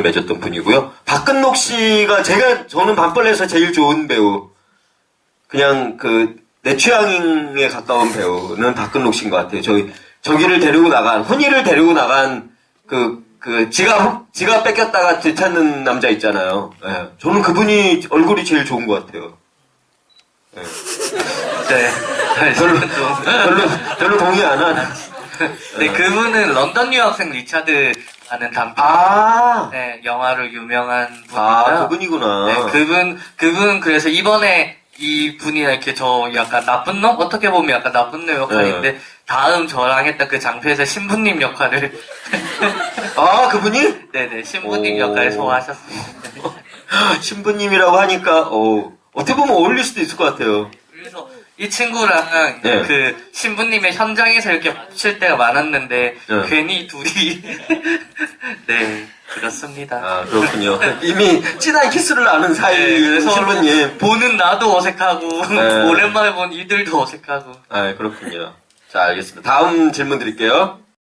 맺었던 분이고요. 박근록 씨가 제가 저는 밤벌레에서 제일 좋은 배우 그냥 그 내 취향에 가까운 배우는 박근록 씨인 것 같아요. 저기 저기를 데리고 나간 혼이를 데리고 나간 그 그 지갑 지갑 뺏겼다가 되찾는 남자 있잖아요. 예. 저는 그분이 얼굴이 제일 좋은 것 같아요. 네. 별로 별로 별로 동의 안 하는. 네, 그분은 런던 유학생 리차드라는 단편 아, 네, 영화로 유명한 분이고요. 아 그분이구나. 네, 그분, 그분, 그래서 이번에 이 분이랑 이렇게 저 약간 나쁜 놈? 어떻게 보면 약간 나쁜 놈 역할인데, 네. 다음 저랑 했던 그 장표에서 신부님 역할을, 아 그분이 네네, 신부님 오. 역할을 소화하셨습니다. 신부님이라고 하니까 어 어떻게 보면 어울릴 수도 있을 것 같아요. 그래서 이 친구랑 네. 그 신부님의 현장에서 이렇게 칠 때가 많았는데, 네. 괜히 둘이, 네, 그렇습니다. 아 그렇군요. 이미 진한 키스를 나눈 사이 네, 그래서 신부님. 보는 나도 어색하고 네. 오랜만에 본 이들도 어색하고 아 그렇군요. 자 알겠습니다. 다음 질문 드릴게요.